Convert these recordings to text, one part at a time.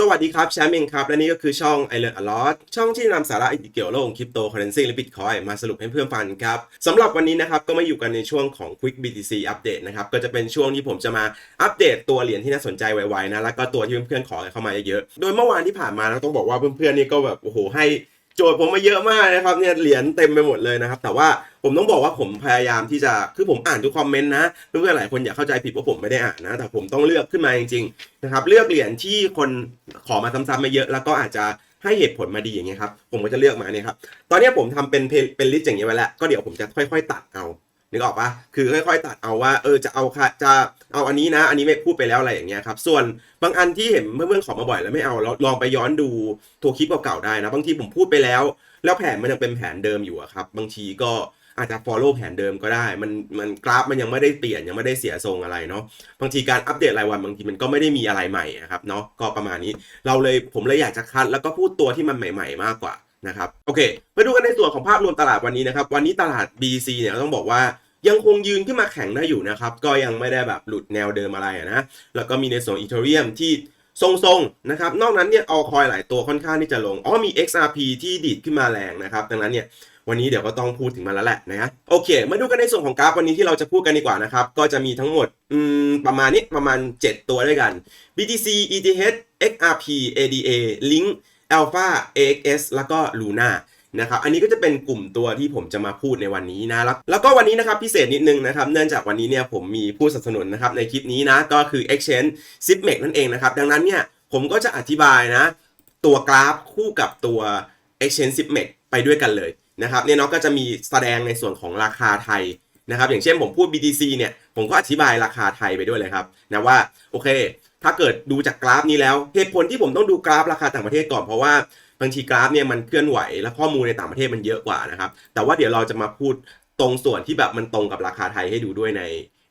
สวัสดีครับแชมป์เองครับ และนี่ก็คือช่อง i Learn a Lot ช่องที่นำสาระเกี่ยวกับโลกคริปโตเคอเรนซีและบิตคอยมาสรุปให้เพื่อนฟังครับสำหรับวันนี้นะครับก็มาอยู่กันในช่วงของ Quick BTC Update นะครับก็จะเป็นช่วงที่ผมจะมาอัปเดตตัวเหรียญที่น่าสนใจไวๆนะแล้วก็ตัวที่เพื่อนๆขอเข้ามาเยอะๆโดยเมื่อวานที่ผ่านมานะต้องบอกว่าเพื่อนๆนี่ก็แบบโอ้โหให้ โจทย์ผมมาเยอะมากนะครับเนี่ยเหรียญเต็มไปหมดเลยนะครับ แต่ว่าผมต้องบอกว่าผมพยายามที่จะคือผมอ่านทุกคอมเมนต์นะเพื่อนๆหลายคนอย่าเข้าใจผิดว่าผมไม่ได้อ่านนะ แต่ผมต้องเลือกขึ้นมาจริงๆนะครับเลือกเหรียญที่คนขอมาซ้ำๆมาเยอะ แล้วก็อาจจะให้เหตุผลมาดีอย่างเงี้ยครับผมก็จะเลือกมาเนี่ยครับตอนนี้ผมทำเป็นเป็นลิสต์อย่างเงี้ยไว้แล้วก็เดี๋ยวผมจะค่อย ๆ ตัดเอานึกออกปะคือค่อย ๆ ตัดเอาว่าเออจะเอาค่ะจะ เอาอันนี้นะ อันนี้ไม่พูดไปแล้วอะไรอย่างเงี้ยครับ ส่วนบางอันที่เห็นเพื่อนๆขอมาบ่อยแล้วไม่เอาเราลองไปย้อนดูตัวคลิปเก่าๆได้นะ บางทีผมพูดไปแล้ว แล้วแผนมันยังเป็นแผนเดิมอยู่ครับ บางทีก็อาจจะ follow แผนเดิมก็ได้ มันมันกราฟมันยังไม่ได้เปลี่ยนยังไม่ได้เสียทรงอะไรเนาะ บางทีการอัปเดตรายวันบางทีมันก็ไม่ได้มีอะไรใหม่อะครับเนาะ ก็ประมาณนี้ เราเลยผมเลยอยากจะคัดแล้วก็พูดตัวที่มันใหม่ ๆ มากกว่านะครับ โอเค มาดูกันในส่วนของภาพรวมตลาดวันนี้นะครับ วันนี้ตลาด BC เนี่ยต้องบอกว่า ยังคงยืนขึ้นมาแข็งได้อยู่นะครับ ก็ยังไม่ได้แบบหลุดแนวเดิมอะไรนะแล้วก็มีในส่วนอีเทเรียมที่ทรงๆนะครับ นอกนั้นเนี่ยเอาคอยหลายตัวค่อนข้างที่จะลง อ๋อมี XRP ที่ดีดขึ้นมาแรงนะครับ ดังนั้นเนี่ยวันนี้เดี๋ยวก็ต้องพูดถึงมันแล้วแหละนะฮะโอเค มาดูกันในส่วนของกราฟวันนี้ที่เราจะพูดกันดีกว่านะครับ ก็จะมีทั้งหมดมประมาณนี้ประมาณ 7 ตัวด้วยกัน BTC ETH XRP ADA Link Alpha AXS แล้วก็ Luna นะครับอันนี้ก็จะเป็นกลุ่มตัวที่ผมจะมาพูดในวันนี้นะแล้วแล้วก็วันนี้นะครับพิเศษนิดนึงนะครับเนื่องจากวันนี้เนี่ยผมมีผู้สนับสนุนนะครับในคลิปนี้นะก็คือ Exchange s i p m e x นั่นเองนะครับดังนั้นเนี่ยผมก็จะอธิบายนะ ตัวกราฟคู่กับตัว Exchange s i p m e x ไปด้วยกันเลยนะครับเนี่ยเนาะก็จะมีแสดงในส่วนของราคาไทยนะครับอย่างเช่นผมพูด BTC เนี่ยผมก็อธิบายราคาไทยไปด้วยเลยครับนะว่าโอเค ถ้าเกิดดูจากกราฟนี้แล้วเหตุผลที่ผมต้องดูกราฟราคาต่างประเทศก่อนเพราะว่า บางทีกราฟเนี่ยมันเคลื่อนไหวและข้อมูลในต่างประเทศมันเยอะกว่านะครับ แต่ว่าเดี๋ยวเราจะมาพูดตรงส่วนที่แบบมันตรงกับราคาไทยให้ดูด้วยใน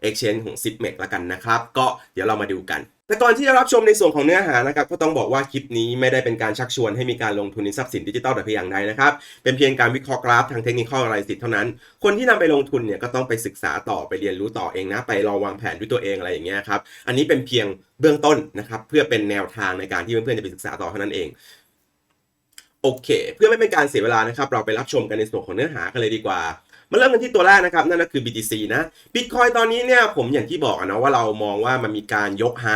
Exchange ของ s i p m e x ละกันนะครับ ก็เดี๋ยวเรามาดูกัน แต่ก่อนที่จะรับชมในส่วนของเนื้อหานะครับก็ต้องบอกว่าคลิปนี้ไม่ได้เป็นการชักชวนให้มีการลงทุนในทรัพย์สินดิจิทัลแต่เพียงอย่างใดนะครับ เป็นเพียงการวิเคราะห์กราฟทางเทคนิคอลอะไรสิทธิ์เท่านั้น คนที่นำไปลงทุนเนี่ยก็ต้องไปศึกษาต่อไปเรียนรู้ต่อเองนะ ไปลองวางแผนด้วยตัวเองอะไรอย่างเงี้ยครับ อันนี้เป็นเพียงเบื้องต้นนะครับเพื่อเป็นแนวทางในการที่เพื่อนๆจะไปศึกษาต่อเท่านั้นเอง โอเค เพื่อไม่เป็นการเสียเวลานะครับ เราไปรับชมกันในส่วนของเนื้อหากันเลยดีกว่ามาเริ่มกันที่ตัวแรกนะครับ นั่นก็คือ BTC นะ Bitcoin ตอนนี้เนี่ยผมอย่างที่บอกนะว่าเรามองว่ามันมีการยกไฮ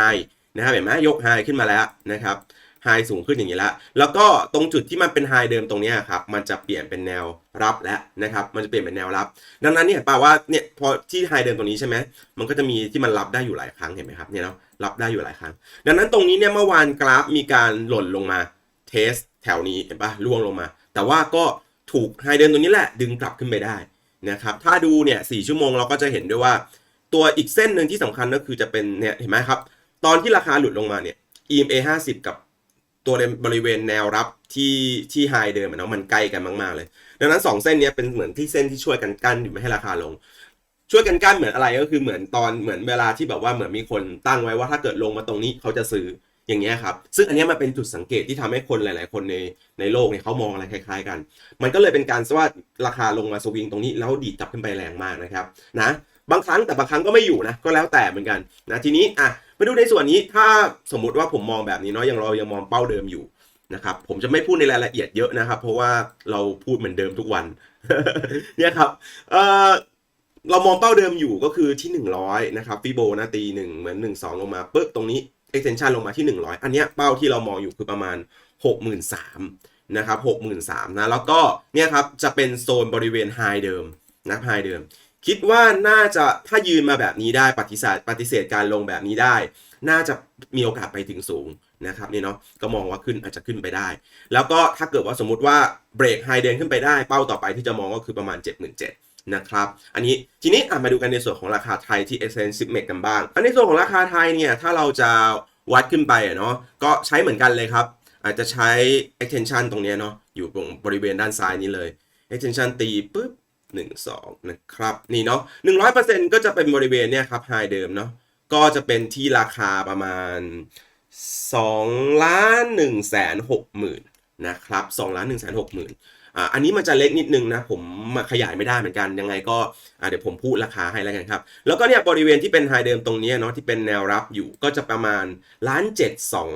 นะครับเห็นไหมยกไฮขึ้นมาแล้วนะครับไฮสูงขึ้นอย่างนี้ล้วแล้วก็ตรงจุดที่มันเป็นไฮเดิมตรงนี้ครับมันจะเปลี่ยนเป็นแนวรับแล้วนะครับ มันจะเปลี่ยนเป็นแนวรับ ดังนั้นเนี่ยแปลว่าเนี่ยพอที่ไฮเดิมตรงนี้ใช่ไหมมันก็จะมีที่มันรับได้อยู่หลายครั้งเห็นไหมครับเนี่ยเนาะรับได้อยู่หลายครั้ง ดังนั้นตรงนี้เนี่ยเมื่อวานกราฟมีการหล่นลงมาเทส แถวนี้เห็นปะล่วงลงมา แต่ว่าก็ถูกไฮเดิมตรงนี้แหละดึงกลับขึ้นไปได้นะครับ ถ้าดูเนี่ยสชั่วโมงเราก็จะเห็นด้วยว่า ตัวอีกเส้นหนึ่งที่สำคัญก็คือจะเป็นเนี่ยเห็นไหมครับ ตอนที่ราคาหลุดลงมาเนี่ย EMA 50 กับตัวในบริเวณแนวรับที่ที่ไฮเดิมอะเนาะมันใกล้กันมากๆเลย ดังนั้น 2 เส้นเนี้ยเป็นเหมือนที่เส้นที่ช่วยกันกั้นอยู่ไม่ให้ราคาลง ช่วยกันกั้นเหมือนอะไรก็คือเหมือนตอนเหมือนเวลาที่แบบว่าเหมือนมีคนตั้งไว้ว่าถ้าเกิดลงมาตรงนี้เขาจะซื้อ อย่างเงี้ยครับ ซึ่งอันนี้มันเป็นจุดสังเกตที่ทำให้คนหลาย ๆ คนในในโลกเนี่ยเขามองอะไรคล้าย ๆ กัน มันก็เลยเป็นการว่าราคาลงมาสวิงตรงนี้แล้วดีดกลับขึ้นไปแรงมากนะครับนะบางครั้งแต่บางครั้งก็ไม่อยู่นะก็แล้วแต่เหมือนกันนะทีนี้อะมาดูในส่วนนี้ถ้าสมมุติว่าผมมองแบบนี้เนาะยังเรายังมองเป้าเดิมอยู่นะครับผมจะไม่พูดในรายละเอียดเยอะนะครับ เพราะว่าเราพูดเหมือนเดิมทุกวันเนี่ยครับเอ่อเรามองเป้าเดิมอยู่ก็คือที่ 100 นะครับฟิโบนะตีหนึ่งเหมือน 1 2 ลงมาปุ๊บตรงนี้ extension ลงมาที่ 100 อันเนี้ยเป้าที่เรามองอยู่คือประมาณ 63,000นะครับ63,000นะแล้วก็เนี่ยครับจะเป็นโซนบริเวณไฮเดิมนะไฮเดิม คิดว่าน่าจะถ้ายืนมาแบบนี้ได้ปฏิเสธปฏิเสธการลงแบบนี้ได้ น่าจะมีโอกาสไปถึงสูงนะครับนี่เนาะก็มองว่าขึ้นอาจจะขึ้นไปได้ แล้วก็ถ้าเกิดว่าสมมุติว่าเบรกไฮเดินขึ้นไปได้เป้าต่อไปที่จะมองก็คือประมาณ 77,000 นะครับ อันนี้ทีนี้มาดูกันในส่วนของราคาไทยที่ s n 10 m e กันบ้าง อันในส่วนของราคาไทยเนี่ยถ้าเราจะวัดขึ้นไปเนาะก็ใช้เหมือนกันเลยครับ อาจจะใช้ extension ตรงนี้เนาะอยู่ตรงบริเวณด้านซ้ายนี้เลย extension ตีปุ๊บหนึ่งสองนะครับ นี่เนาะหนึ่งร้อยเปอร์เซ็นก็จะเป็นบริเวณเนี่ยครับไฮเดิมเนาะก็จะเป็นที่ราคาประมาณสองล้านหนึ่งแสนหกหมื่นนะครับสองล้านหนึ่งแสนหกหมื่น อ่าอันนี้มันจะเล็กนิดนึงนะผมมาขยายไม่ได้เหมือนกันยังไงก็อ่าเดี๋ยวผมพูดราคาให้แล้วกันครับ แล้วก็เนี่ยบริเวณที่เป็นไฮเดิมตรงนี้เนาะที่เป็นแนวรับอยู่ก็จะประมาณล้านเจ็ดสอง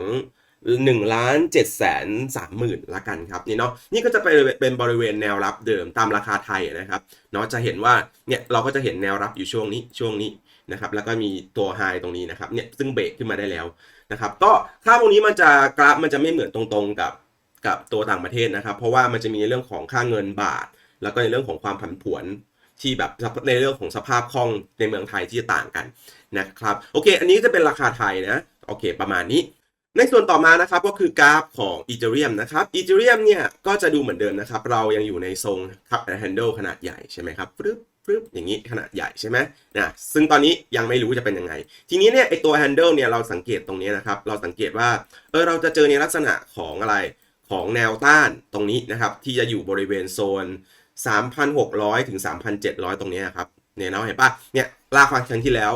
1ล้าน7แสน3หมื่นละกันครับนี่เนาะนี่ก็จะไปเป็นบริเวณแนวรับเดิมตามราคาไทยนะครับเนาะจะเห็นว่าเนี่ยเราก็จะเห็นแนวรับอยู่ช่วงนี้ช่วงนี้นะครับแล้วก็มีตัวไฮตรงนี้นะครับเนี่ยซึ่งเบรกขึ้นมาได้แล้วนะครับก็ถ้าพวกนี้มันจะกราฟมันจะไม่เหมือนตรงๆกับ กับตัวต่างประเทศนะครับ เพราะว่ามันจะมีในเรื่องของค่าเงินบาท แล้วก็ในเรื่องของความผันผวนที่แบบในเรื่องของสภาพคล่องในเมืองไทยที่จะต่างกันนะครับโอเค อันนี้จะเป็นราคาไทยนะโอเค ประมาณนี้ ในส่วนต่อมานะครับก็คือกราฟของอีเทเรียมนะครับอีเทเรียมเนี่ยก็จะดูเหมือนเดิมนะครับ เรายังอยู่ในทรงคับแฮนเดิลขนาดใหญ่ใช่ไหมครับปึ๊บปึ๊บอย่างนี้ขนาดใหญ่ใช่ไหมนะซึ่งตอนนี้ยังไม่รู้จะเป็นยังไง ทีนี้เนี่ยไอตัวแฮนเดิลเนี่ยเราสังเกตตรงนี้นะครับ เราสังเกตว่าเออเราจะเจอในลักษณะของอะไร ของแนวต้านตรงนี้นะครับ ที่จะอยู่บริเวณโซน 3,600 ถึง 3,700 ตรงนี้ครับเนี่ยเนาะเห็นปะเนี่ยลากมาครั้งที่แล้ว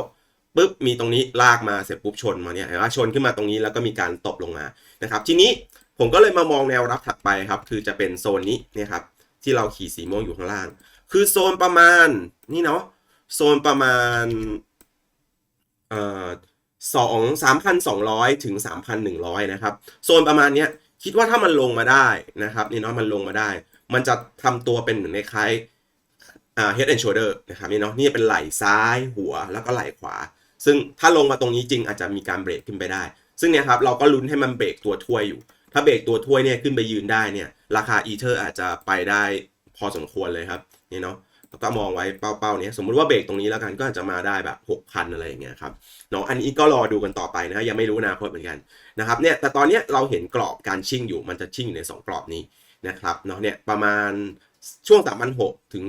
ปุ๊บมีตรงนี้ลากมาเสร็จปุ๊บชนมาเนี่ยเห็นปะชนขึ้นมาตรงนี้แล้วก็มีการตบลงมานะครับ ทีนี้ผมก็เลยมามองแนวรับถัดไปครับ คือจะเป็นโซนนี้เนี่ยครับที่เราขีดสีม่วงอยู่ข้างล่าง คือโซนประมาณนี่เนาะโซนประมาณเอ่อสองสามพันสองร้อยถึงสามพันหนึ่งร้อยนะครับ โซนประมาณเนี้ย คิดว่าถ้ามันลงมาได้นะครับนี่เนาะมันลงมาได้ มันจะทำตัวเป็นเหมือนในคล้ายอ่า head and shoulder นะครับนี่เนาะนี่เป็นไหล่ซ้ายหัวแล้วก็ไหล่ขวา ซึ่งถ้าลงมาตรงนี้จริงอาจจะมีการเบรกขึ้นไปได้ ซึ่งเนี่ยครับเราก็ลุ้นให้มันเบรกตัวถ้วยอยู่ ถ้าเบรกตัวถ้วยเนี่ยขึ้นไปยืนได้เนี่ยราคาอีเทอร์อาจจะไปได้พอสมควรเลยครับนี่เนาะ ก็มองไว้เป้าๆเนี้ยสมมุติว่าเบรกตรงนี้แล้วกันก็อาจจะมาได้แบบ6,000อะไรอย่างเงี้ยครับเนาะอันนี้ก็รอดูกันต่อไปนะยังไม่รู้อนาคตเหมือนกันนะครับเนี่ยแต่ตอนเนี้ยเราเห็นกรอบการชิ่งอยู่มันจะชิ่งอยู่ในสองกรอบนี้นะครับเนาะเนี่ยประมาณช่วง 3,600 ถึง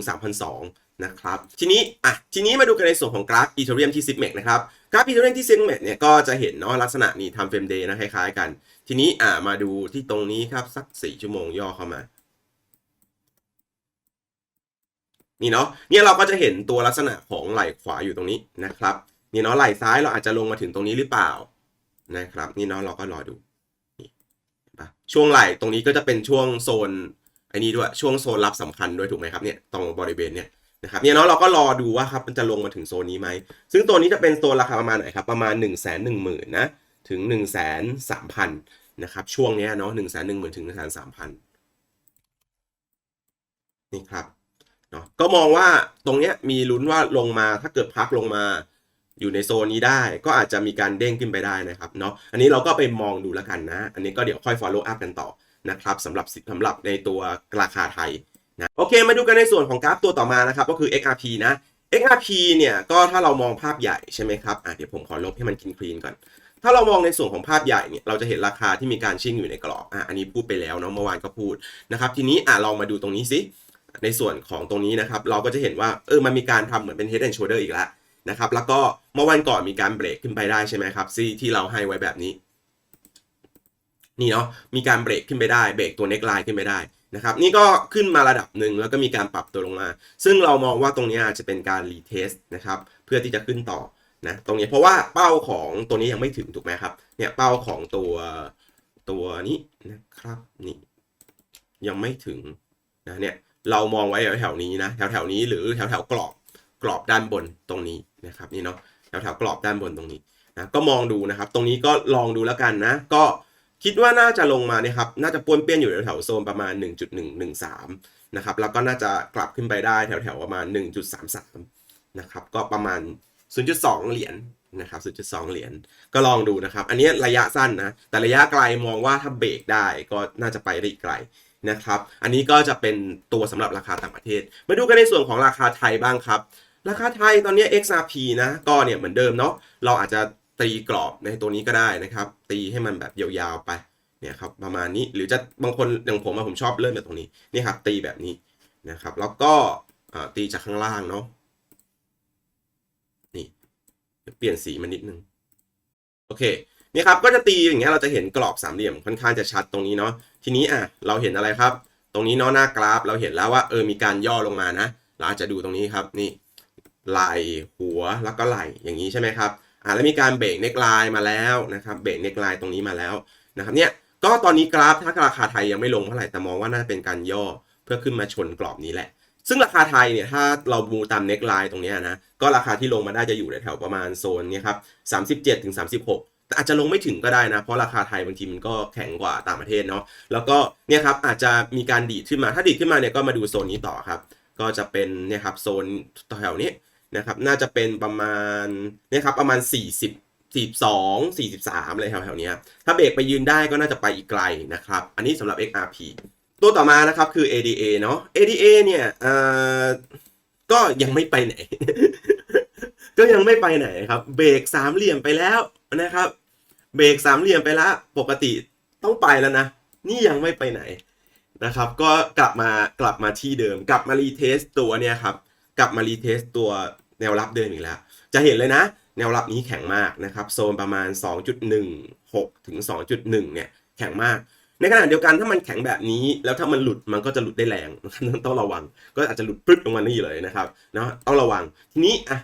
3,200 นะครับ ทีนี้อะทีนี้มาดูกันในส่วนของกราฟอีเทเรียมที่ s i g m e x นะครับ กราฟอีเทเรียมที่ s i g m e x เนี่ยก็จะเห็นเนาะลักษณะนี้ทำเฟรมเดย์นะคล้ายๆกัน ทีนี้อะมาดูที่ตรงนี้ครับ สัก 4 ชั่วโมงย่อเข้ามา นี่เนาะเนี่ยเราก็จะเห็นตัวลักษณะของไหล่ขวาอยู่ตรงนี้นะครับนี่เนาะไหล่ซ้ายเราอาจจะลงมาถึงตรงนี้หรือเปล่านะครับ นี่เนาะเราก็รอดูช่วงไหล่ตรงนี้ก็จะเป็นช่วงโซนไอ้นี้ด้วยช่วงโซนรับสำคัญด้วยถูกไหมครับเนี่ยตรงบริเวณเนี่ยนะครับเนี่ยเนาะเราก็รอดูว่าครับมันจะลงมาถึงโซนนี้ไหมซึ่งตัวนี้จะเป็นโซนราคาประมาณไหนครับประมาณ1นึ่งแสนหนึ่งหมื่นนะถึง1นึ่งแสนสามพันนะครับช่วงเนี้ยเนาะหนึ่งแสนหนึ่งหมื่นถึงหนึ่งแสนสามพันนี่ครับ เนาะก็มองว่าตรงเนี้ยมีลุ้นว่าลงมาถ้าเกิดพักลงมาอยู่ในโซนนี้ได้ ก็อาจจะมีการเด้งขึ้นไปได้นะครับเนาะอันนี้เราก็ไปมองดูแล้วกันนะ อันนี้ก็เดี๋ยวค่อย follow up กันต่อนะครับสำหรับสำหรับในตัวราคาไทยนะโอเคมาดูกันในส่วนของกราฟตัวต่อมานะครับก็คือ XRP นะ XRP เนี่ยก็ถ้าเรามองภาพใหญ่ใช่ไหมครับอะเดี๋ยวผมขอลบให้มันคลีนๆก่อน ถ้าเรามองในส่วนของภาพใหญ่เนี่ยเราจะเห็นราคาที่มีการชิ่งอยู่ในกรอบอะอันนี้พูดไปแล้วเนาะเมื่อวานก็พูดนะครับทีนี้อะลองมาดูตรงนี้สิ ในส่วนของตรงนี้นะครับ เราก็จะเห็นว่าเออมันมีการทำเหมือนเป็น head and shoulder อีกแล้วนะครับแล้วก็เมื่อวันก่อนมีการเบรกขึ้นไปได้ใช่ไหมครับซีที่เราให้ไว้แบบนี้ นี่เนาะมีการเบรกขึ้นไปได้เบรกตัวเน็กไลน์ขึ้นไปได้นะครับนี่ก็ขึ้นมาระดับหนึ่งแล้วก็มีการปรับตัวลงมา ซึ่งเรามองว่าตรงนี้อาจจะเป็นการรีเทสนะครับเพื่อที่จะขึ้นต่อนะตรงนี้เพราะว่าเป้าของตัวนี้ยังไม่ถึงถูกไหมครับเนี่ยเป้าของตัวตัวนี้นะครับนี่ยังไม่ถึงนะเนี่ย เรามองไว้แถวๆนี้นะแถวๆนี้หรือแถวๆกรอบกรอบด้านบนตรงนี้นะครับนี่เนาะแถวๆกรอบด้านบนตรงนี้นะก็มองดูนะครับ ตรงนี้ก็ลองดูแล้วกันนะ ก็คิดว่าน่าจะลงมาเนี่ยครับน่าจะป้วนเปี้ยนอยู่แถวๆโซนประมาณ 1.113นะครับแล้วก็น่าจะกลับขึ้นไปได้แถวๆประมาณ 1.33นะครับก็ประมาณ 0.2 เหรียญนะครับ0.2 เหรียญก็ลองดูนะครับ อันนี้ระยะสั้นนะ แต่ระยะไกลมองว่าถ้าเบรกได้ก็น่าจะไปได้อีกไกล นะครับ อันนี้ก็จะเป็นตัวสำหรับราคาต่างประเทศ มาดูกันในส่วนของราคาไทยบ้างครับ ราคาไทยตอนนี้ XRP นะก็เนี่ยเหมือนเดิมเนาะเราอาจจะตีกรอบในตัวนี้ก็ได้นะครับ ตีให้มันแบบยาวๆไปเนี่ยครับประมาณนี้หรือจะบางคนอย่างผมผมชอบเริ่มจากตรงนี้นี่ครับตีแบบนี้นะครับ แล้วก็ตีจากข้างล่างเนาะนี่เปลี่ยนสีมานิดนึงโอเค นี่ครับก็จะตีอย่างเงี้ยเราจะเห็นกรอบสามเหลี่ยมค่อนข้างจะชัดตรงนี้เนาะทีนี้อะเราเห็นอะไรครับ ตรงนี้เนาะหน้ากราฟ เราเห็นแล้วว่าเออมีการย่อลงมานะ เราอาจจะดูตรงนี้ครับนี่ไหลหัวแล้วก็ไหลอย่างนี้ใช่ไหมครับอ่าแล้วมีการเบรกเน็กไลน์มาแล้วนะครับเบรกเน็กไลน์ตรงนี้มาแล้วนะครับเนี่ยก็ตอนนี้กราฟถ้าราคาไทยยังไม่ลงเท่าไหร่แต่มองว่าน่าจะเป็นการย่อเพื่อขึ้นมาชนกรอบนี้แหละ ซึ่งราคาไทยเนี่ยถ้าเราดูตามเน็กไลน์ตรงนี้นะก็ราคาที่ลงมาได้จะอยู่ในแถวประมาณโซนนี้ครับ37ถึง36 อาจจะลงไม่ถึงก็ได้นะ เพราะราคาไทยบางทีมันก็แข็งกว่าต่างประเทศเนาะแล้วก็เนี่ยครับอาจจะมีการดีดขึ้นมาถ้าดีดขึ้นมาเนี่ยก็มาดูโซนนี้ต่อครับ ก็จะเป็นเนี่ยครับโซนแถวนี้นะครับน่าจะเป็นประมาณเนี่ยครับประมาณ 40 42 43อะไรแถวๆนี้ถ้าเบรกไปยืนได้ก็น่าจะไปอีกไกลนะครับ อันนี้สำหรับ XRP ตัวต่อมานะครับคือ ADA เนาะ ADA เนี่ยเอ่อก็ยังไม่ไปไหน ก็ยังไม่ไปไหนครับ เบรกสามเหลี่ยมไปแล้ว นะครับ เบรกสามเหลี่ยมไปแล้วปกติต้องไปแล้วนะ นี่ยังไม่ไปไหนนะครับ ก็กลับมากลับมาที่เดิม กลับมารีเทสตัวเนี่ยครับ กลับมารีเทสตัวแนวรับเดิมอีกแล้ว จะเห็นเลยนะ แนวรับนี้แข็งมากนะครับ โซนประมาณ 2.16 ถึง 2.1 เนี่ย แข็งมาก ในขณะเดียวกันถ้ามันแข็งแบบนี้ แล้วถ้ามันหลุดมันก็จะหลุดได้แรงต้องระวัง ก็อาจจะหลุดปึ๊บลงมานี่เลยนะครับ เนาะต้องระวัง ทีนี้อะ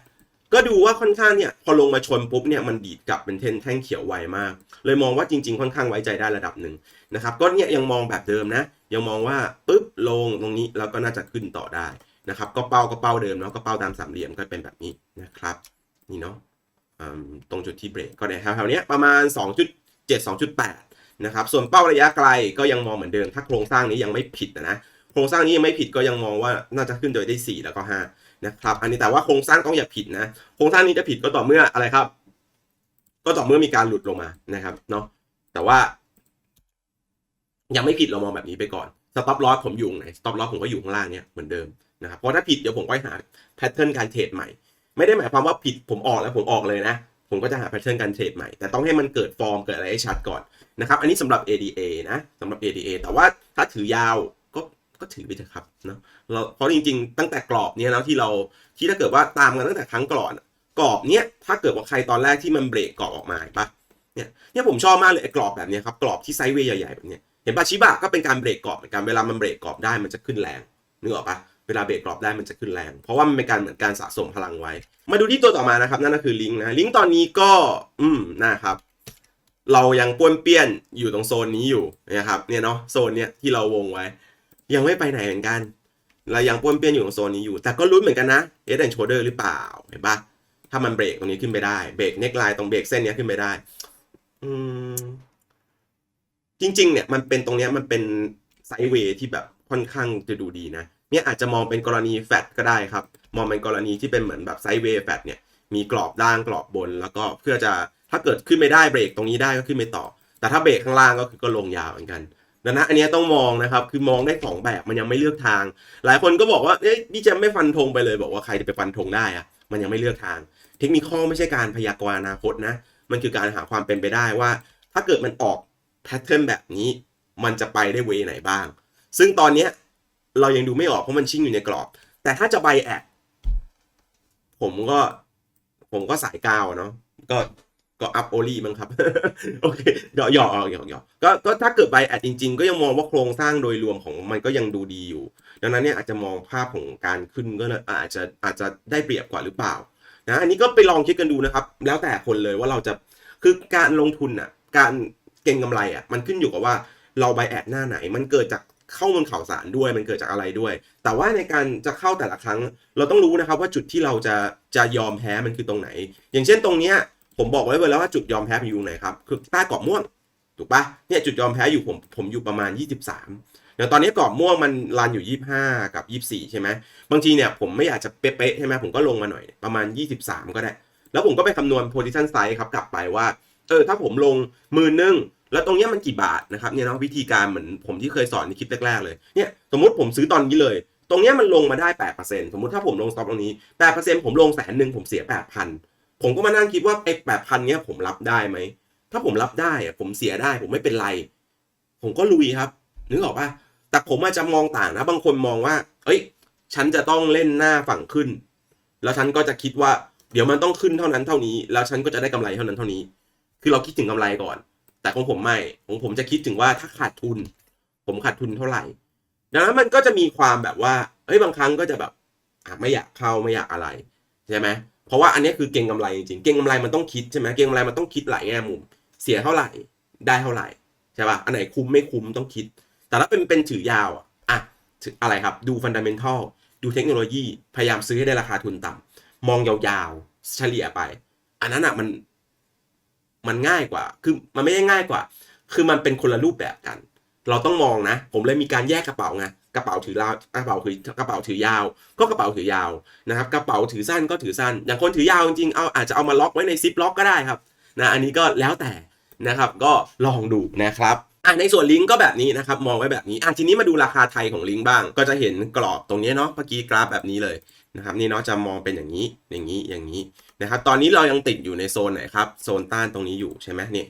ก็ดูว่าค่อนข้างเนี่ยพอลงมาชนปุ๊บเนี่ยมันดีดกลับเป็นเทนแท่งเขียวไวมาก เลยมองว่าจริง ๆ ค่อนข้างไว้ใจได้ระดับหนึ่งนะครับก็เนี่ยยังมองแบบเดิมนะ ยังมองว่าปุ๊บลงตรงนี้แล้วก็น่าจะขึ้นต่อได้นะครับก็เป้าก็เป้าเดิมเนาะก็เป้าตามสามเหลี่ยมก็เป็นแบบนี้นะครับนี่เนาะอืมตรงจุดที่เบรกก็เนี่ยแถวๆเนี้ยประมาณ 2.7 2.8นะครับส่วนเป้าระยะไกลก็ยังมองเหมือนเดิมถ้าโครงสร้างนี้ยังไม่ผิดนะโครงสร้างนี้ยังไม่ผิดก็ยังมองว่าน่าจะขึ้นโดยได้ 4 แล้วก็ 5 นะครับอันนี้แต่ว่าโครงสร้างต้องอย่าผิดนะโครงสร้างนี้จะผิดก็ต่อเมื่ออะไรครับ ก็ต่อเมื่อมีการหลุดลงมานะครับเนาะแต่ว่า ยังไม่ผิดเรามองแบบนี้ไปก่อนสต็อปลอสผมอยู่ไหนสต็อปลอสผมก็อยู่ข้างล่างเนี่ยเหมือนเดิมนะครับเพราะถ้าผิดเดี๋ยวผมก็หาแพทเทิร์นการเทรดใหม่ไม่ได้หมายความว่าผิดผมออกแล้วผมออกเลยนะผมก็จะหาแพทเทิร์นการเทรดใหม่ แต่ต้องให้มันเกิดฟอร์มเกิดอะไรให้ชัดก่อนนะครับ อันนี้สำหรับ ADA นะสำหรับ ADA แต่ว่าถ้าถือยาว ก็ถือไปเถอะครับเนาะเราเพราะจริงๆ ตั้งแต่กรอบเนี้ยแล้วที่เราที่ถ้าเกิดว่าตามกันตั้งแต่ครั้งก่อนกรอบเนี้ยถ้าเกิดว่าใครตอนแรกที่มันเบรกกรอบออกมาปะเนี่ยเนี่ยผมชอบมากเลยไอ้กรอบแบบนี้ครับกรอบที่ไซด์เวย์ใหญ่ๆแบบเนี้ยเห็นปะชิบะก็เป็นการเบรกกรอบเหมือนกันเวลามันเบรกกรอบได้มันจะขึ้นแรงนึกออกปะเวลาเบรกกรอบได้มันจะขึ้นแรง เพราะว่ามันเป็นการเหมือนการสะสมพลังไว้ มาดูที่ตัวต่อมานะครับนั่นก็คือลิงก์นะลิงก์ตอนนี้ก็อืมนะครับเรายังป้วนเปี้ยนอยู่ตรงโซนนี้อยู่นะครับเนี่ยเนาะโซนเนี้ยที่เราวงไว้ ยังไม่ไปไหนเหมือนกัน เรายังป้วนเปี้ยนอยู่ตรงโซนนี้อยู่ แต่ก็ลุ้นเหมือนกันนะเอสแอนโชเดอร์หรือเปล่า เห็นปะถ้ามันเบรกตรงนี้ขึ้นไปได้ เบรกเน็กไลน์ตรงเบรกเส้นนี้ขึ้นไปได้ อืม จริง ๆ เนี่ย มันเป็นตรงนี้มันเป็นไซด์เวย์ที่แบบค่อนข้างจะดูดีนะ เนี่ยอาจจะมองเป็นกรณีแฟตก็ได้ครับ มองเป็นกรณีที่เป็นเหมือนแบบไซด์เวย์แฟตเนี่ย มีกรอบล่างกรอบบน แล้วก็เพื่อจะถ้าเกิดขึ้นไม่ได้เบรกตรงนี้ได้ก็ขึ้นไม่ต่อ แต่ถ้าเบรกข้างล่างก็คือก็ลงยาวเหมือนกัน ดังนั้นอันนี้ต้องมองนะครับ คือมองได้สองแบบมันยังไม่เลือกทาง หลายคนก็บอกว่าเอ๊ะนี่จะไม่ฟันธงไปเลยบอกว่าใครจะไปฟันธงได้อะมันยังไม่เลือกทาง เทคนิคไม่ใช่การพยากรณ์อนาคตนะ มันคือการหาความเป็นไปได้ว่า ถ้าเกิดมันออกแพทเทิร์นแบบนี้ มันจะไปได้เวไหนบ้าง ซึ่งตอนเนี้ยเรายังดูไม่ออกเพราะมันชิ่งอยู่ในกรอบ แต่ถ้าจะไบแอดผมก็ผมก็สายกาวเนาะก็ ก็อัพโอลี่มั้งครับ โอเคหยอกหยอกหยอกหยอกก็ก็ถ้าเกิดไบแอดจริง ๆ ก็ยังมองว่าโครงสร้างโดยรวมของมันก็ยังดูดีอยู่ ดังนั้นเนี่ยอาจจะมองภาพของการขึ้นก็อาจจะอาจจะได้เปรียบกว่าหรือเปล่านะอันนี้ก็ไปลองคิดกันดูนะครับ แล้วแต่คนเลยว่าเราจะคือการลงทุนอะการเก็งกำไรอะมันขึ้นอยู่กับว่าเราไบแอดหน้าไหน มันเกิดจากเข้อมูลข่าวสารด้วยมันเกิดจากอะไรด้วย แต่ว่าในการจะเข้าแต่ละครั้ง เราต้องรู้นะครับว่าจุดที่เราจะจะยอมแพ้มันคือตรงไหน อย่างเช่นตรงเนี้ย ผมบอกไว้เลยแล้วว่าจุดยอมแพ้มันอยู่ตรงไหนครับคือใต้กรอบม่วงถูกปะเนี่ยจุดยอมแพ้อยู่ผมผมอยู่ประมาณ 23อย่างตอนนี้กรอบม่วงมันรันอยู่ 25 กับ 24 ใช่ไหมบางทีเนี่ยผมไม่อยากจะเป๊ะๆใช่ไหมผมก็ลงมาหน่อยประมาณ 23 ก็ได้ แล้วผมก็ไปคำนวณ position size ครับกลับไปว่าเออถ้าผมลงหมื่นหนึ่งแล้วตรงเนี้ยมันกี่บาทนะครับเนี่ยนะวิธีการเหมือนผมที่เคยสอนในคลิปแรกๆเลยเนี่ยสมมติผมซื้อตอนนี้เลย ตรงเนี้ยมันลงมาได้ 8%สมมติถ้าผมลงสต็อปตรงนี้ 8%ผมลงแสนหนึ่งผมเสีย 8,000 ผมก็มานั่งคิดว่าไอ้8,000เนี้ยผมรับได้ไหม ถ้าผมรับได้อะผมเสียได้ ผมไม่เป็นไร ผมก็ลุยครับ นึกออกปะแต่ผมอาจจะมองต่างนะ บางคนมองว่า เอ้ย ฉันจะต้องเล่นหน้าฝั่งขึ้น แล้วฉันก็จะคิดว่า เดี๋ยวมันต้องขึ้นเท่านั้นเท่านี้ แล้วฉันก็จะได้กำไรเท่านั้นเท่านี้ คือเราคิดถึงกำไรก่อน แต่ของผมไม่ ของผมจะคิดถึงว่าถ้าขาดทุน ผมขาดทุนเท่าไหร่ ดังนั้นมันก็จะมีความแบบว่า เฮ้ย บางครั้งก็จะแบบไม่อยากเข้าไม่อยากอะไร ใช่ไหม เพราะว่าอันนี้คือเก่งกำไรจริงๆเก่งกำไรมันต้องคิดใช่ไหมเก่งกำไรมันต้องคิดหลายแง่มุม เสียเท่าไหร่ได้เท่าไหร่ใช่ป่ะอันไหนคุ้มไม่คุ้มต้องคิด แต่ถ้าเป็นเป็นถือยาวอะอะอะไรครับดูฟันดัมเ n นทัลดูเทคโนโลยีพยายามซื้อให้ได้ราคาทุนต่ำมองยาวๆเฉลี่ยไป อันนั้นอะมันมันง่ายกว่า คือมันไม่ได้ง่ายกว่า คือมันเป็นคนละรูปแบบกัน เราต้องมองนะ ผมเลยมีการแยกกระเป๋าไงกระเป๋าถือลาวกระเป๋าถือกระเป๋าถือยาว ก็กระเป๋าถือยาวนะครับ กระเป๋าถือสั้นก็ถือสั้น อย่างคนถือยาวจริงๆเอาอาจจะเอามาล็อกไว้ในซิปล็อกก็ได้ครับนะอันนี้ก็แล้วแต่นะครับก็ลองดูนะครับอะในส่วนลิงก์ก็แบบนี้นะครับมองไว้แบบนี้อะทีนี้มาดูราคาไทยของลิงก์บ้าง ก็จะเห็นกรอบตรงนี้เนาะเมื่อกี้กราฟแบบนี้เลยนะครับนี่เนาะจะมองเป็นอย่างนี้อย่างนี้อย่างนี้นะครับตอนนี้เรายังติดอยู่ในโซนไหนครับโซนต้านตรงนี้อยู่ใช่ไหมนี่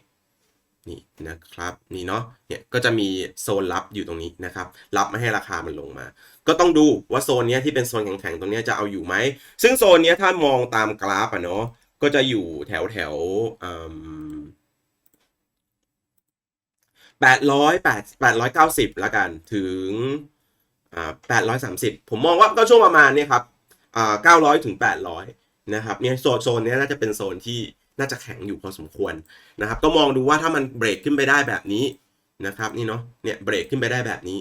นี่นะครับนี่เนาะเนี่ยก็จะมีโซนรับอยู่ตรงนี้นะครับรับไม่ให้ราคามันลงมา ก็ต้องดูว่าโซนนี้ที่เป็นโซนแข็งๆตรงนี้จะเอาอยู่ไหม ซึ่งโซนนี้ถ้ามองตามกราฟอะเนาะก็จะอยู่แถวแถวแปดร้อยแปดแปดร้อยเก้าสิบละกันถึงแปดร้อยสามสิบผมมองว่าก็ช่วงประมาณนี้ครับเก้าร้อยถึงแปดร้อยนะครับเนี่ยโซนโซนนี้น่าจะเป็นโซนที่ น่าจะแข็งอยู่พอสมควรนะครับ ก็มองดูว่าถ้ามันเบรกขึ้นไปได้แบบนี้นะครับนี่เนาะเนี่ยเบรกขึ้นไปได้แบบนี้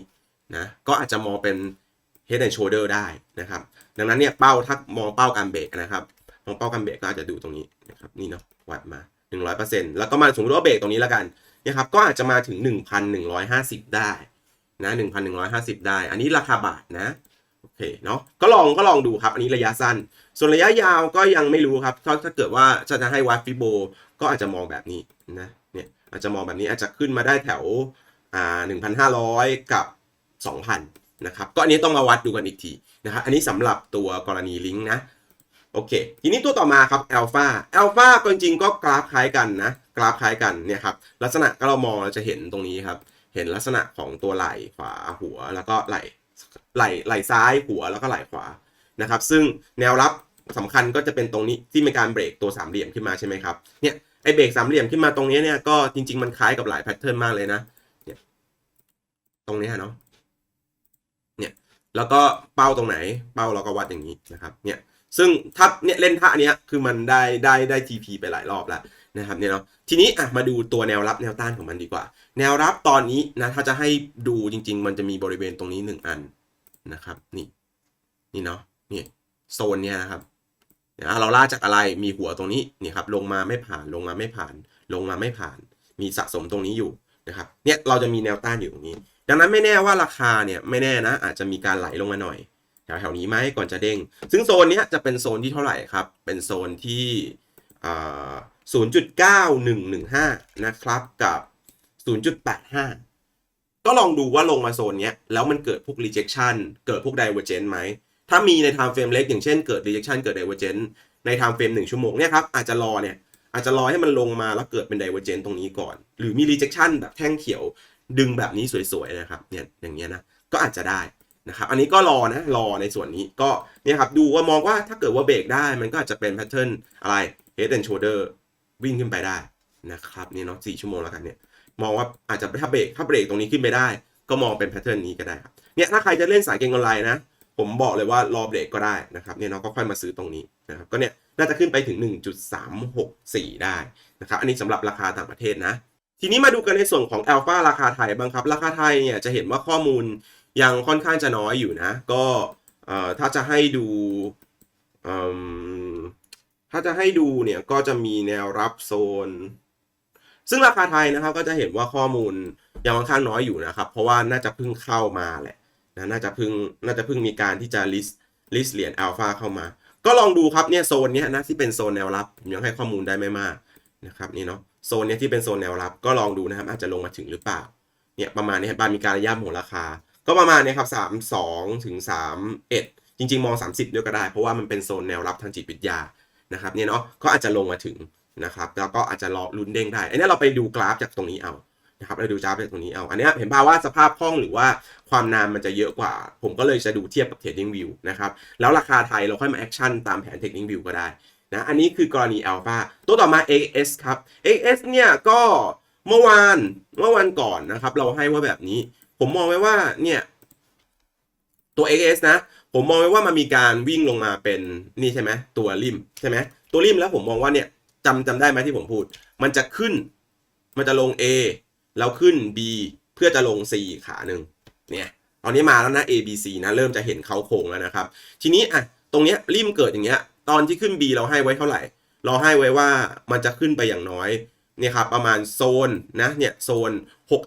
นะก็อาจจะมองเป็น head and shoulder ได้นะครับ ดังนั้นเนี่ยเป้าถ้ามองเป้าการเบรกนะครับมองเป้าการเบรกก็อาจจะดูตรงนี้นะครับนี่เนาะวัดมา 100%แล้วก็มาสมมติว่าเบรกตรงนี้แล้วกันนะครับก็อาจจะมาถึง 1,150 ได้นะ1,150 ได้ อันนี้ราคาบาทนะโอเคเนาะก็ลองก็ลองดูครับ อันนี้ระยะสั้น ส่วนระยะยาวก็ยังไม่รู้ครับ ถ้าถ้าเกิดว่าจะจะให้วัดฟิโบก็อาจจะมองแบบนี้นะเนี่ยอาจจะมองแบบนี้อาจจะขึ้นมาได้แถวอ่า1,500กับ2,000นะครับก็อันนี้ต้องมาวัดดูกันอีกทีนะครับอันนี้สำหรับตัวกรณีลิงก์นะโอเค ทีนี้ตัวต่อมาครับอัลฟาอัลฟาก็จริงๆก็กราฟคล้ายกันนะ กราฟคล้ายกันเนี่ยครับลักษณะก็เรามองเราจะเห็นตรงนี้ครับ เห็นลักษณะของตัวไหล่ขวาหัวแล้วก็ไหล่ไหล่ไหล่ซ้ายหัวแล้วก็ไหล่ขวา นะครับ ซึ่งแนวรับสำคัญก็จะเป็นตรงนี้ที่มีการเบรกตัวสามเหลี่ยมขึ้นมาใช่ไหมครับเนี่ยไอเบรกสามเหลี่ยมขึ้นมาตรงนี้เนี่ยก็จริง ๆ มันคล้ายกับหลายแพทเทิร์นมากเลยนะเนี่ยตรงนี้เนาะเนี่ยแล้วก็เป้าตรงไหนเป้าเราก็วัดอย่างนี้นะครับเนี่ยซึ่งถ้าเนี่ยเล่นท่าเนี้ยคือมันได้ได้ได้ TP ไปหลายรอบแล้วนะครับเนี่ยเนาะทีนี้อะมาดูตัวแนวรับแนวต้านของมันดีกว่า แนวรับตอนนี้นะถ้าจะให้ดูจริง ๆ มันจะมีบริเวณตรงนี้หนึ่งอันนะครับนี่นี่เนาะ นี่โซนเนี้ยนะครับเราล่าจากอะไรมีหัวตรงนี้นี่ครับลงมาไม่ผ่านลงมาไม่ผ่าน ลงมาไม่ผ่าน มีสะสมตรงนี้อยู่นะครับเนี่ยเราจะมีแนวต้านอยู่ตรงนี้ ดังนั้นไม่แน่ว่าราคาเนี่ยไม่แน่นะอาจจะมีการไหลลงมาหน่อยแถวๆนี้ไหมก่อนจะเด้ง ซึ่งโซนเนี้ยจะเป็นโซนที่เท่าไหร่ครับ เป็นโซนที่อ่า0.9115นะครับกับ0.85ก็ลองดูว่าลงมาโซนเนี้ยแล้วมันเกิดพวก rejection เกิดพวก divergence ไหม ถ้ามีใน time frame เล็กอย่างเช่นเกิด rejection เกิด divergence ใน time frame 1ชั่วโมงเนี่ยครับอาจจะรอเนี่ยอาจจะรอให้มันลงมาแล้วเกิดเป็น divergence ตรงนี้ก่อน หรือมี rejection แบบแท่งเขียวดึงแบบนี้สวยๆนะครับเนี่ยอย่างเงี้ยนะก็อาจจะได้นะครับอันนี้ก็รอนะรอในส่วนนี้ก็เนี่ยครับดูว่ามองว่าถ้าเกิดว่าเบรกได้มันก็อาจจะเป็นแพทเทิร์นอะไร head and shoulder วิ่งขึ้นไปได้นะครับนี่เนาะสี่ชั่วโมงแล้วกันเนี่ยมองว่าอาจจะถ้าเบรกถ้าเบรกตรงนี้ขึ้นไปได้ ก็มองเป็นแพทเทิร์นนี้ก็ได้ครับเนี่ยถ้าใครจะเล่นสายเก็งกำไรนะ ผมบอกเลยว่ารอเบรกก็ได้นะครับเนี่ยเนาะก็ค่อยมาซื้อตรงนี้นะครับก็เนี่ยน่าจะขึ้นไปถึง 1.364 ได้นะครับอันนี้สำหรับราคาต่างประเทศนะ ทีนี้มาดูกันในส่วนของอัลฟาราคาไทยบ้างครับ ราคาไทยเนี่ยจะเห็นว่าข้อมูลยังค่อนข้างจะน้อยอยู่นะ ก็ถ้าจะให้ดูถ้าจะให้ดูเนี่ยก็จะมีแนวรับโซน ซึ่งราคาไทยนะครับก็จะเห็นว่าข้อมูลยังค่อนข้างน้อยอยู่นะครับ เพราะว่าน่าจะเพิ่งเข้ามาแหละ นะน่าจะเพิ่งน่าจะเพิ่งมีการที่จะ list list เหรียญอัลฟาเข้ามา ก็ลองดูครับเนี่ยโซนเนี้ยนะที่เป็นโซนแนวรับผมยังให้ข้อมูลได้ไม่มากนะครับนี่เนาะโซนเนี้ยที่เป็นโซนแนวรับก็ลองดูนะครับอาจจะลงมาถึงหรือเปล่าเนี่ยประมาณนี้บบานมีการระย่ำของราคา ก็ประมาณนี้ครับสามสองถึงสามเอ็ดจริง ๆ มอง 30 ด้วยก็ได้ เพราะว่ามันเป็นโซนแนวรับทางจิตวิทยานะครับเนี่ยเนาะก็อาจจะลงมาถึงนะครับแล้วก็อาจจะรอลุ้นเด้งได้อันนี้เราไปดูกราฟจากตรงนี้เอา นะครับเราดูกราฟจากตรงนี้เอาอันนี้เห็นภาวะสภาพคล่องหรือว่าความนานมันจะเยอะกว่า ผมก็เลยจะดูเทียบกับ Trading View นะครับแล้วราคาไทยเราค่อยมาแอคชั่นตามแผน Trading View ก็ได้นะอันนี้คือกรณี Alpha ตัวต่อมา AX ครับ AX เนี่ยก็เมื่อวานเมื่อวันก่อนนะครับ เราให้ว่าแบบนี้ ผมมองไว้ว่าเนี่ยตัว AX นะ ผมมองไว้ว่ามันมีการวิ่งลงมาเป็นนี่ใช่ไหมตัวริมใช่ไหมตัวริมแล้วผมมองว่าเนี่ยจำจำได้ไหมที่ผมพูด มันจะขึ้น มันจะลง A แล้วขึ้น B เพื่อจะลง C ขาหนึ่งเนี่ยตอนนี้มาแล้วนะ A B C นะเริ่มจะเห็นเขาโครงแล้วนะครับ ทีนี้อะตรงเนี้ยริมเกิดอย่างเงี้ย ตอนที่ขึ้น B เราให้ไว้เท่าไหร่ เราให้ไว้ว่ามันจะขึ้นไปอย่างน้อยเนี่ยครับประมาณโซนนะเนี่ยโซน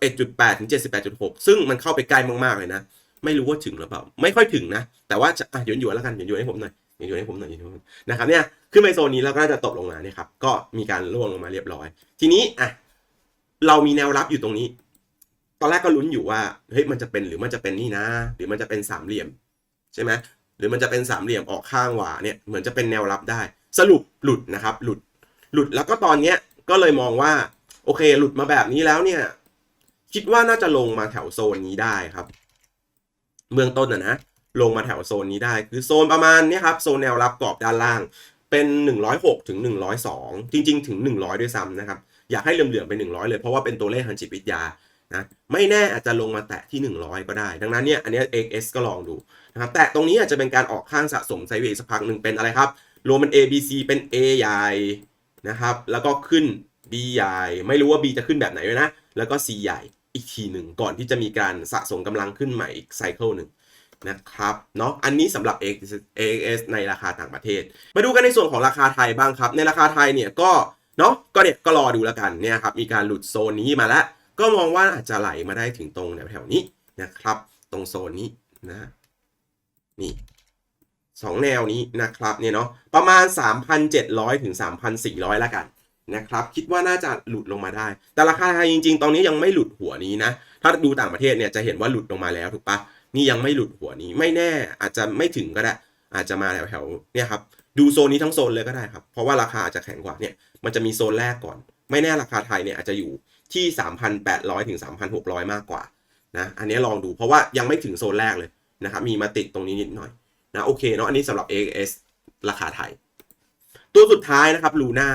61.8 ถึง 78.6 ซึ่งมันเข้าไปใกล้มากๆเลยนะ ไม่รู้ว่าถึงหรือเปล่า ไม่ค่อยถึงนะ แต่ว่าจะอะหยวนหยวนแล้วกันหยวนหยวนให้ผมหน่อยหยวนหยวนให้ผมหน่อยหยวนหยวนนะครับเนี่ยขึ้นไปโซนนี้แล้วก็จะตกลงมาเนี่ยครับก็มีการร่วงลงมาเรียบร้อย ทีนี้อะ เรามีแนวรับอยู่ตรงนี้ ตอนแรกก็ลุ้นอยู่ว่าเฮ้ยมันจะเป็นหรือมันจะเป็นนี่นะ หรือมันจะเป็นสามเหลี่ยมใช่ไหมหรือมันจะเป็นสามเหลี่ยมออกข้างหวาเนี่ยเหมือนจะเป็นแนวรับได้ สรุปหลุดนะครับ หลุดหลุดแล้วก็ตอนเนี้ยก็เลยมองว่า โอเค หลุดมาแบบนี้แล้วเนี่ย คิดว่าน่าจะลงมาแถวโซนนี้ได้ครับเบื้องต้นนะนะลงมาแถวโซนนี้ได้ คือโซนประมาณนี้ครับโซนแนวรับกรอบด้านล่างเป็น 106ถึง102 จริง ๆ ถึง 100 ด้วยซ้ำนะครับ อยากให้เหลื่อมๆไป 100 เลย เพราะว่าเป็นตัวเลขทางจิตวิทยานะไม่แน่อาจจะลงมาแตะที่ 100 ก็ได้ ดังนั้นเนี่ยอันนี้ย XS ก็ลองดูนะครับแตะตรงนี้อาจจะเป็นการออกข้างสะสมไซเวสักพักหนึ่งเป็นอะไรครับรวมเป็น A B C เป็น A ใหญ่นะครับแล้วก็ขึ้น B ใหญ่ไม่รู้ว่า B จะขึ้นแบบไหนด้วยนะ แล้วก็ C ใหญ่อีกทีหนึ่งก่อนที่จะมีการสะสมกำลังขึ้นใหม่อีกไซเคิลหนึ่งนะครับเนาะอันนี้สำหรับ AXS ในราคาต่างประเทศ มาดูกันในส่วนของราคาไทยบ้างครับ ในราคาไทยเนี่ยก็ เนาะก็เนี่ยก็รอดูแล้วกันเนี่ยครับมีการหลุดโซนนี้มาแล้ว ก็มองว่าอาจจะไหลมาได้ถึงตรงแถวๆนี้นะครับ ตรงโซนนี้นะนี่สองแนวนี้นะครับเนี่ยเนาะประมาณ 3,700 ถึง 3,400 แล้วกันนะครับคิดว่าน่าจะหลุดลงมาได้ แต่ราคาไทยจริง ๆ ตอนนี้ยังไม่หลุดหัวนี้นะ ถ้าดูต่างประเทศเนี่ยจะเห็นว่าหลุดลงมาแล้วถูกปะนี่ยังไม่หลุดหัวนี้ไม่แน่อาจจะไม่ถึงก็ได้ อาจจะมาแถวๆเนี่ยครับดูโซนนี้ทั้งโซนเลยก็ได้ครับ เพราะว่าราคาอาจจะแข็งกว่าเนี่ย มันจะมีโซนแรกก่อน ไม่แน่ราคาไทยเนี่ยอาจจะอยู่ที่ 3,800 ถึง 3,600 มากกว่านะอันนี้ลองดูเพราะว่ายังไม่ถึงโซนแรกเลยนะครับมีมาติดตรงนี้นิดหน่อยนะโอเคเนาะอันนี้สำหรับ AS ราคาไทย ตัวสุดท้ายนะครับลูน่า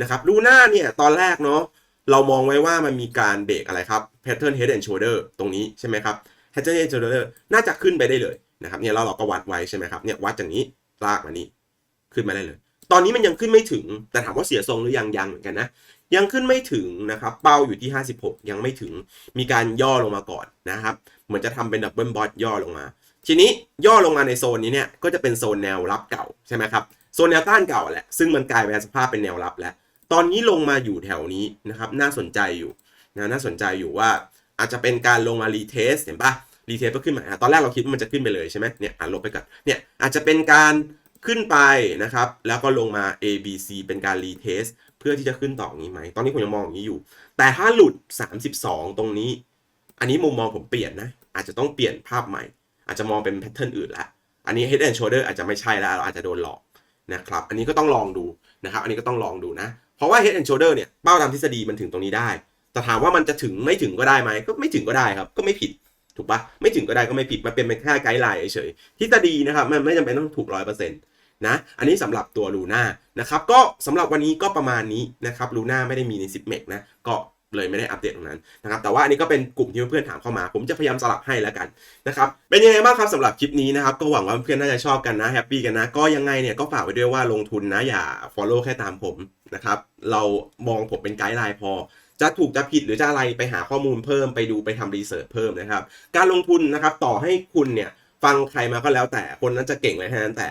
นะครับลูน่าเนี่ยตอนแรกเนาะเรามองไว้ว่ามันมีการเบรกอะไรครับ pattern head and shoulder ตรงนี้ใช่ไหมครับ pattern head and shoulder น่าจะขึ้นไปได้เลยนะครับเนี่ยเราเราก็วัดไว้ใช่ไหมครับเนี่ยวัดอย่างนี้ลากมานี่ขึ้นมาได้เลย ตอนนี้มันยังขึ้นไม่ถึง แต่ถามว่าเสียทรงหรือยังยังเหมือนกันนะ ยังขึ้นไม่ถึงนะครับ เป้าอยู่ที่ 56 ยังไม่ถึง มีการย่อลงมาก่อนนะครับ เหมือนจะทำเป็นดับเบิลบอทย่อลงมา ทีนี้ย่อลงมาในโซนนี้เนี่ย ก็จะเป็นโซนแนวรับเก่าใช่ไหมครับ โซนแนวต้านเก่าแหละ ซึ่งมันกลายเป็นสภาพเป็นแนวรับแล้ว ตอนนี้ลงมาอยู่แถวนี้นะครับ น่าสนใจอยู่นะน่าสนใจอยู่ว่าอาจจะเป็นการลงมารีเทสเห็นปะรีเทสก็ขึ้นมา ตอนแรกเราคิดว่ามันจะขึ้นไปเลยใช่ไหมเนี่ยอะลบไปก่อน เนี่ยอาจจะเป็นการ ขึ้นไปนะครับ แล้วก็ลงมา A B C เป็นการรีเทสเพื่อที่จะขึ้นต่ออย่างนี้ไหม ตอนนี้ผมยังมองอย่างนี้อยู่ แต่ถ้าหลุด 32 ตรงนี้ อันนี้มุมมองผมเปลี่ยนนะ อาจจะต้องเปลี่ยนภาพใหม่ อาจจะมองเป็นแพทเทิร์นอื่นละ อันนี้ head and shoulder อาจจะไม่ใช่แล้วเราอาจจะโดนหลอกนะครับ อันนี้ก็ต้องลองดูนะครับ อันนี้ก็ต้องลองดูนะ เพราะว่า head and shoulder เนี่ย เป้าตามทฤษฎีมันถึงตรงนี้ได้ แต่ถามว่ามันจะถึงไม่ถึงก็ได้ไหม ก็ไม่ถึงก็ได้ครับ ก็ไม่ผิดถูกปะไม่ถึงก็ได้ก็ไม่ผิด มันเป็นแค่ไกด์ไลน์เฉยๆทฤษฎีนะครับ มันไม่จำเป็นต้องถูกร้อยเปอร์เซ็นต์ นะ อันนี้สำหรับตัวลูน่านะครับ ก็สำหรับวันนี้ก็ประมาณนี้นะครับลูน่าไม่ได้มีใน10เมกนะ ก็เลยไม่ได้อัปเดตตรงนั้นนะครับ แต่ว่าอันนี้ก็เป็นกลุ่มที่เพื่อนๆถามเข้ามา ผมจะพยายามสลับให้แล้วกันนะครับ เป็นยังไงบ้างครับสำหรับคลิปนี้นะครับ ก็หวังว่าเพื่อนๆน่าจะชอบกันนะแฮปปี้กันนะ ก็ยังไงเนี่ยก็ฝากไว้ด้วยว่าลงทุนนะอย่า follow แค่ตามผมนะครับ เรามองผมเป็นไกด์ไลน์พอจะถูกจะผิดหรือจะอะไรไปหาข้อมูลเพิ่มไปดูไปทำรีเสิร์ชเพิ่มนะครับ การลงทุนนะครับต่อให้คุณเนี่ยฟังใครมาก็แล้วแต่คนนั้นจะเก่งอะไรแค่นั้นแต่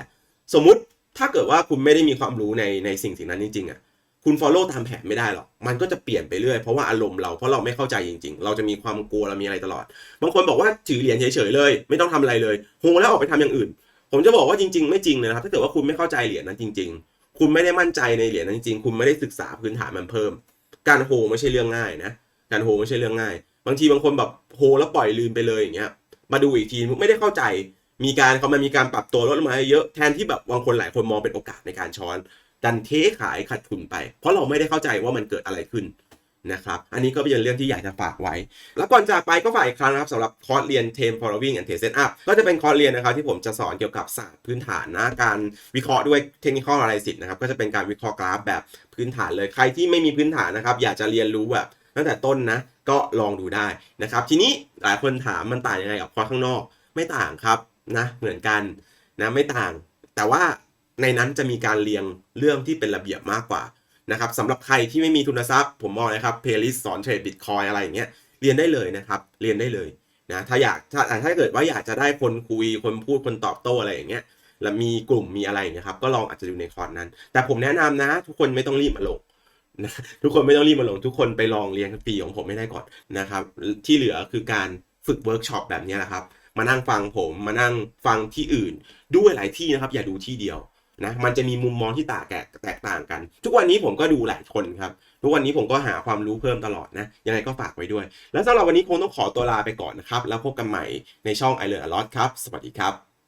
สมมุติถ้าเกิดว่าคุณไม่ได้มีความรู้ในในสิ่งสิ่งนั้นจริงๆอะคุณ follow ตามแผนไม่ได้หรอก มันก็จะเปลี่ยนไปเรื่อย เพราะว่าอารมณ์เรา เพราะเราไม่เข้าใจจริง ๆ เราจะมีความกลัว เรามีอะไรตลอด บางคนบอกว่าถือเหรียญเฉยๆเลย ไม่ต้องทำอะไรเลยโฮแล้วออกไปทำอย่างอื่น ผมจะบอกว่าจริง ๆ ไม่จริงเลยนะครับ ถ้าเกิดว่าคุณไม่เข้าใจเหรียญนั้นจริง ๆ คุณไม่ได้มั่นใจในเหรียญนั้นจริง ๆ คุณไม่ได้ศึกษาพื้นฐานมันเพิ่ม การโฮไม่ใช่เรื่องง่ายนะ การโฮไม่ใช่เรื่องง่าย บางทีบางคนแบบโฮแล้วปล่อยลืมไปเลยอย่างเงี้ย มาดูอีกทีไม่ได้เข้าใจ มีการเขามันมีการปรับตัวลดลงมาเยอะแทนที่แบบบางคนหลายคนมองเป็นโอกาสในการช้อน ดันเทขายขาดทุนไป เพราะเราไม่ได้เข้าใจว่ามันเกิดอะไรขึ้นนะครับอันนี้ก็เป็นเรื่องที่อยากจะฝากไว้ แล้วก่อนจากไปก็ฝากอีกครั้งนะครับสำหรับคอร์สเรียน Tame Following and Trade Setup ก็จะเป็นคอร์สเรียนนะครับที่ผมจะสอนเกี่ยวกับศาสตร์พื้นฐานนะการวิเคราะห์ด้วย Technical Analysis นะครับก็จะเป็นการวิเคราะห์กราฟแบบพื้นฐานเลยใครที่ไม่มีพื้นฐานนะครับอยากจะเรียนรู้แบบตั้งแต่ต้นนะก็ลองดูได้นะครับทีนี้หลายคนถามมันต่างยังไงกับคอร์สข้างนอกไม่ต่างครับ นะเหมือนกันนะไม่ต่าง แต่ว่าในนั้นจะมีการเรียงเรื่องที่เป็นระเบียบมากกว่านะครับสำหรับใครที่ไม่มีทุนทรัพย์ ผมบอกเลยครับเพลย์ลิสสอนเทรดบิตคอยอะไรอย่างเงี้ยเรียนได้เลยนะครับเรียนได้เลยนะถ้าอยากถ้าถ้าเกิดว่าอยากจะได้คนคุยคนพูดคนตอบโต้อะไรอย่างเงี้ยแล้วมีกลุ่มมีอะไรอย่างเงี้ยครับก็ลองอาจจะดูในคอร์สนั้น แต่ผมแนะนำนะ ทุกคนไม่ต้องรีบมาลงนะทุกคนไม่ต้องรีบมาลงทุกคนไปลองเรียนฟรีของผมไม่ได้ก่อนนะครับที่เหลือคือการฝึกเวิร์กช็อปแบบนี้แหละครับ มานั่งฟังผมมานั่งฟังที่อื่นด้วยหลายที่นะครับ อย่าดูที่เดียวนะมันจะมีมุมมองที่ต่างแตกแตกต่างกัน ทุกวันนี้ผมก็ดูหลายคนครับ ทุกวันนี้ผมก็หาความรู้เพิ่มตลอดนะ ยังไงก็ฝากไว้ด้วย แล้วสำหรับวันนี้คงต้องขอตัวลาไปก่อนนะครับ แล้วพบกันใหม่ในช่อง i Learn a Lot ครับ สวัสดีครับ